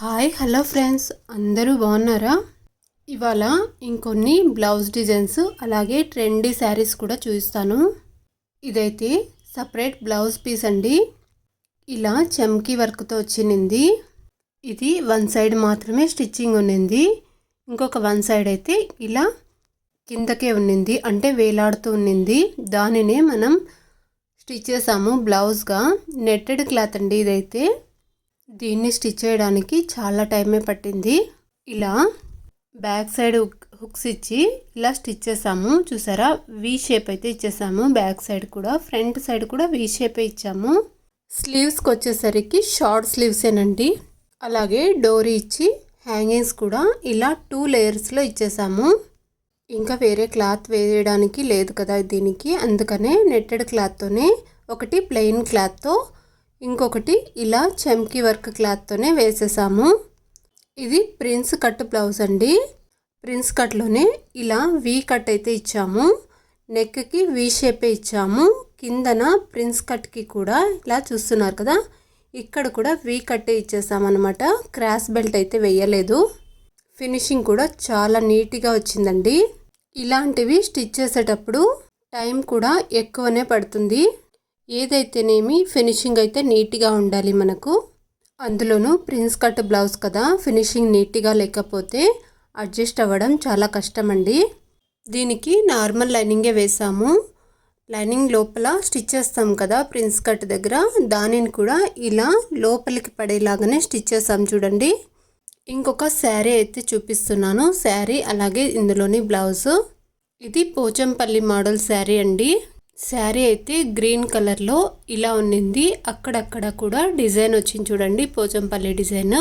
Hi hello friends. అందరూ బాగున్నారా? ఇవాళ ఇంకొన్ని బ్లౌజ్ డిజైన్స్ అలాగే ట్రెండీ శారీస్ కూడా చూపిస్తాను. ఇదైతే సపరేట్ బ్లౌజ్ పీస్ అండి. ఇలా చమ్కీ వర్క్తో వచ్చింది ఇది వన్ సైడ్ మాత్రమే స్టిచ్చింగ్ ఉన్నింది. ఇంకొక వన్ సైడ్ అయితే ఇలా కిందకే ఉన్నింది. అంటే వేలాడుతూ ఉన్నింది. దానినే మనం స్టిచ్ చేసాము బ్లౌజ్గా. నెట్టెడ్ క్లాత్ అండి ఇదైతే. దీన్ని స్టిచ్ చేయడానికి చాలా టైమే పట్టింది. ఇలా బ్యాక్ సైడ్ హుక్స్ ఇచ్చి ఇలా స్టిచ్ చేసాము. చూసారా? వి షేప్ అయితే ఇచ్చేసాము. బ్యాక్ సైడ్ కూడా ఫ్రంట్ సైడ్ కూడా వీ షేపే ఇచ్చాము. స్లీవ్స్కి వచ్చేసరికి షార్ట్ స్లీవ్సేనండి. అలాగే డోరీ ఇచ్చి హ్యాంగింగ్స్ కూడా ఇలా టూ లేయర్స్లో ఇచ్చేసాము. ఇంకా వేరే క్లాత్ వేయడానికి లేదు కదా దీనికి. అందుకనే నెట్టెడ్ క్లాత్తోనే ఒకటి ప్లెయిన్ క్లాత్తో ఇంకొకటి ఇలా చెంకి వర్క్ క్లాత్తోనే వేసేసాము. ఇది ప్రిన్స్ కట్ బ్లౌజ్ అండి. ప్రిన్స్ కట్లోనే ఇలా వీ కట్ అయితే ఇచ్చాము. నెక్కి వీ షేపే ఇచ్చాము. కిందన ప్రిన్స్ కట్కి కూడా ఇలా చూస్తున్నారు కదా ఇక్కడ కూడా వీ కట్టే ఇచ్చేసామన్నమాట. క్రాస్ బెల్ట్ అయితే వేయలేదు. ఫినిషింగ్ కూడా చాలా నీట్గా వచ్చిందండి. ఇలాంటివి స్టిచ్ చేసేటప్పుడు టైం కూడా ఎక్కువనే పడుతుంది. ఏదైతేనేమి ఫినిషింగ్ అయితే నీట్గా ఉండాలి మనకు. అందులోనూ ప్రిన్స్ కట్ బ్లౌజ్ కదా ఫినిషింగ్ నీట్గా లేకపోతే అడ్జస్ట్ అవ్వడం చాలా కష్టం అండి దీనికి నార్మల్ లైనింగే వేసాము. లైనింగ్ లోపల స్టిచ్ చేస్తాం కదా ప్రిన్స్ కట్ దగ్గర దానిని కూడా ఇలా లోపలికి పడేలాగానే స్టిచ్ చేస్తాం చూడండి. ఇంకొక శారీ అయితే చూపిస్తున్నాను శారీ అలాగే ఇందులోని బ్లౌజ్. ఇది పోచంపల్లి మోడల్ శారీ అండి. శారీ అయితే గ్రీన్ కలర్లో ఇలా ఉన్నింది. అక్కడక్కడ కూడా డిజైన్ వచ్చింది చూడండి పోచంపల్లి డిజైన్.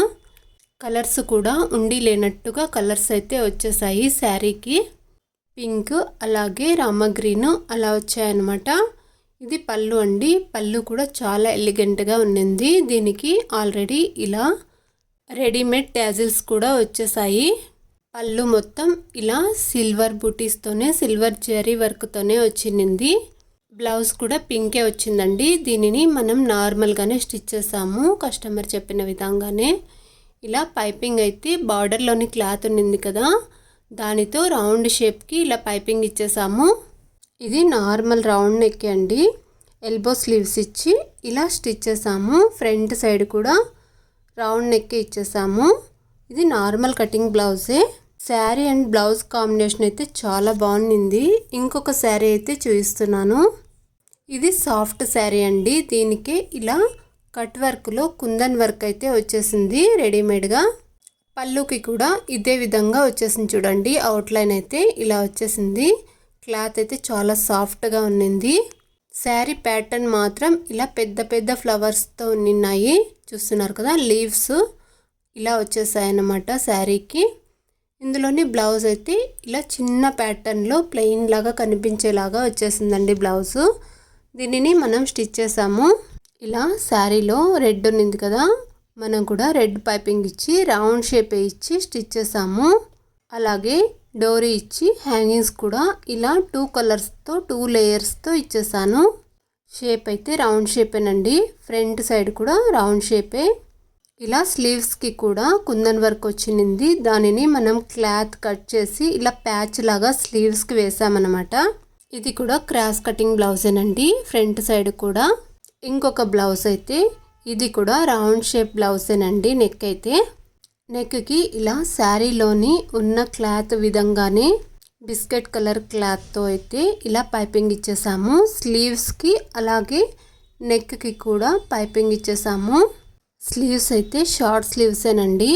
కలర్స్ కూడా ఉండి లేనట్టుగా కలర్స్ అయితే వచ్చేసాయి శారీకి. పింక్ అలాగే రామ గ్రీన్ అలా వచ్చాయన్నమాట. ఇది పళ్ళు అండి. పళ్ళు కూడా చాలా ఎలిగెంట్గా ఉన్నింది. దీనికి ఆల్రెడీ ఇలా రెడీమేడ్ ట్యాజిల్స్ కూడా వచ్చేసాయి. పళ్ళు మొత్తం ఇలా సిల్వర్ బూటీస్తోనే సిల్వర్ జరీ వర్క్తోనే వచ్చింది. బ్లౌజ్ కూడా పింకే వచ్చిందండి. దీనిని మనం నార్మల్గానే స్టిచ్ చేసాము. కస్టమర్ చెప్పిన విధంగానే. ఇలా పైపింగ్ అయితే బార్డర్లోని క్లాత్ ఉన్నింది కదా దానితో రౌండ్ షేప్కి ఇలా పైపింగ్ ఇచ్చేసాము. ఇది నార్మల్ రౌండ్ నెక్ అండి. ఎల్బో స్లీవ్స్ ఇచ్చి ఇలా స్టిచ్ చేసాము. ఫ్రంట్ సైడ్ కూడా రౌండ్ నెక్ ఇచ్చేసాము. ఇది నార్మల్ కటింగ్ బ్లౌజే శారీ అండ్ బ్లౌజ్ కాంబినేషన్ అయితే చాలా బాగుంది. ఇంకొక శారీ అయితే చూపిస్తున్నాను. ఇది సాఫ్ట్ శారీ అండి. దీనికి ఇలా కట్ వర్క్లో కుందన్ వర్క్ అయితే వచ్చేసింది రెడీమేడ్గా. పళ్ళుకి కూడా ఇదే విధంగా వచ్చేసింది చూడండి. అవుట్లైన్ అయితే ఇలా వచ్చేసింది. క్లాత్ అయితే చాలా సాఫ్ట్గా ఉన్నింది. శారీ ప్యాటర్న్ మాత్రం ఇలా పెద్ద పెద్ద ఫ్లవర్స్తో నిన్నాయి చూస్తున్నారు కదా లీవ్స్ ఇలా వచ్చేసాయి అన్నమాట శారీకి. ఇందులోని బ్లౌజ్ అయితే ఇలా చిన్న ప్యాటర్న్లో ప్లెయిన్ లాగా కనిపించేలాగా వచ్చేసిందండి బ్లౌజు. దీనిని మనం స్టిచ్ చేసాము. ఇలా శారీలో రెడ్ ఉన్నింది కదా మనం కూడా రెడ్ పైపింగ్ ఇచ్చి రౌండ్ షేప్ ఇచ్చి స్టిచ్ చేసాము. అలాగే డోరీ ఇచ్చి హ్యాంగింగ్స్ కూడా ఇలా టూ కలర్స్తో టూ లేయర్స్తో ఇచ్చేసాను. షేప్ అయితే రౌండ్ షేపేనండి ఫ్రంట్ సైడ్ కూడా రౌండ్ షేపే. ఇలా స్లీవ్స్కి కూడా కుందన్ వర్క్ వచ్చింది దానిని మనం క్లాత్ కట్ చేసి ఇలా ప్యాచ్ లాగా స్లీవ్స్కి వేసామన్నమాట. ఇది కూడా క్రాస్ కటింగ్ బ్లౌజేనండి ఫ్రంట్ సైడ్ కూడా. ఇంకొక బ్లౌజ్ అయితే ఇది కూడా రౌండ్ షేప్ బ్లౌజేనండి నెక్ అయితే. నెక్కి ఇలా శారీలోని ఉన్న క్లాత్ విధంగానే బిస్కెట్ కలర్ క్లాత్తో అయితే ఇలా పైపింగ్ ఇచ్చేసాము. స్లీవ్స్కి అలాగే నెక్కి కూడా పైపింగ్ ఇచ్చేసాము. స్లీవ్స్ అయితే షార్ట్ స్లీవ్సేనండి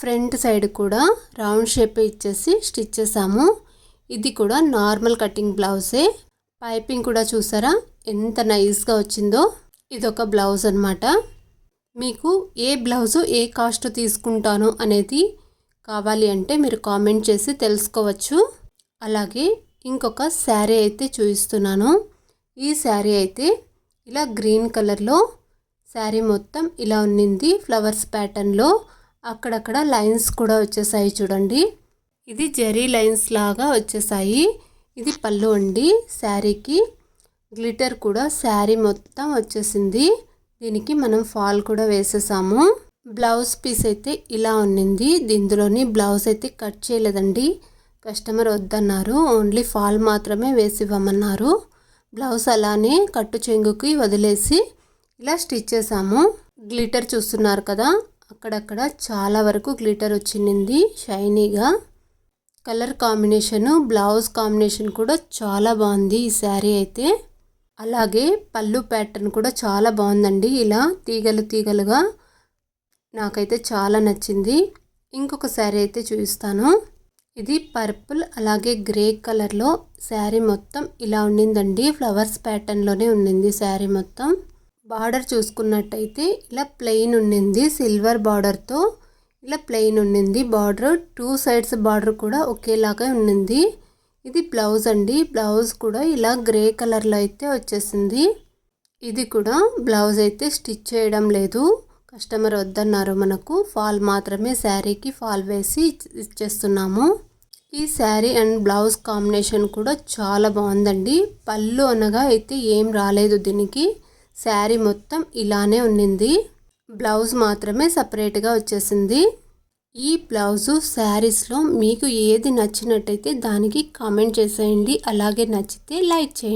ఫ్రంట్ సైడ్ కూడా రౌండ్ షేప్ ఇచ్చేసి స్టిచ్ చేసాము. ఇది కూడా నార్మల్ కటింగ్ బ్లౌజే. పైపింగ్ కూడా చూసారా? ఎంత నైస్గా వచ్చిందో. ఇదొక బ్లౌజ్ అనమాట మీకు ఏ బ్లౌజు ఏ కాస్ట్ తీసుకుంటాను అనేది కావాలి అంటే మీరు కామెంట్ చేసి తెలుసుకోవచ్చు. అలాగే ఇంకొక శారీ అయితే చూపిస్తున్నాను. ఈ శారీ అయితే ఇలా గ్రీన్ కలర్లో శారీ మొత్తం ఇలా ఉన్నింది. ఫ్లవర్స్ ప్యాటర్న్లో అక్కడక్కడ లైన్స్ కూడా వచ్చేసాయి చూడండి. ఇది జెరీ లైన్స్ లాగా వచ్చేసాయి. ఇది పళ్ళు అండి శారీకి. గ్లిటర్ కూడా శారీ మొత్తం వచ్చేసింది. దీనికి మనం ఫాల్ కూడా వేసేసాము. బ్లౌజ్ పీస్ అయితే ఇలా ఉన్నింది. దీనిలోని బ్లౌజ్ అయితే కట్ చేయలేదండి. కస్టమర్ వద్దన్నారు. ఓన్లీ ఫాల్ మాత్రమే వేసి ఇవ్వమన్నారు. బ్లౌజ్ అలానే కట్టు చెంగుకి వదిలేసి ఇలా స్టిచ్ చేసాము. గ్లిటర్ చూస్తున్నారు కదా అక్కడక్కడ చాలా వరకు గ్లిటర్ వచ్చింది. షైనీగా. కలర్ కాంబినేషను బ్లౌజ్ కాంబినేషన్ కూడా చాలా బాగుంది ఈ శారీ అయితే. అలాగే పళ్ళు ప్యాటర్న్ కూడా చాలా బాగుందండి ఇలా తీగలు తీగలుగా. నాకైతే చాలా నచ్చింది. ఇంకొక శారీ అయితే చూపిస్తాను. ఇది పర్పుల్ అలాగే గ్రే కలర్లో శారీ మొత్తం ఇలా ఉండిందండి. ఫ్లవర్స్ ప్యాటర్న్లోనే ఉండింది శారీ మొత్తం. బార్డర్ చూసుకున్నట్టయితే ఇలా ప్లెయిన్ ఉండింది సిల్వర్ బార్డర్తో. ఇలా ప్లెయిన్ ఉండింది బార్డర్ టూ సైడ్స్ బార్డర్ కూడా ఒకేలాగా ఉండింది ఇది బ్లౌజ్ అండి. బ్లౌజ్ కూడా ఇలా గ్రే కలర్లో అయితే వచ్చేసింది. ఇది కూడా బ్లౌజ్ అయితే స్టిచ్ చేయడం లేదు. కస్టమర్ వద్దన్నారు మనకు. ఫాల్ మాత్రమే శారీకి ఫాల్ వేసి ఇచ్చేస్తున్నాము. ఈ శారీ అండ్ బ్లౌజ్ కాంబినేషన్ కూడా చాలా బాగుందండి. పళ్ళు అనగా అయితే ఏం రాలేదు దీనికి. శారీ మొత్తం ఇలానే ఉన్నింది. బ్లౌజ్ మాత్రమే సపరేట్గా వచ్చేసింది. ఈ బ్లౌజు శారీస్లో మీకు ఏది నచ్చినట్టయితే దానికి కామెంట్ చేసేయండి. అలాగే నచ్చితే లైక్ చేయండి.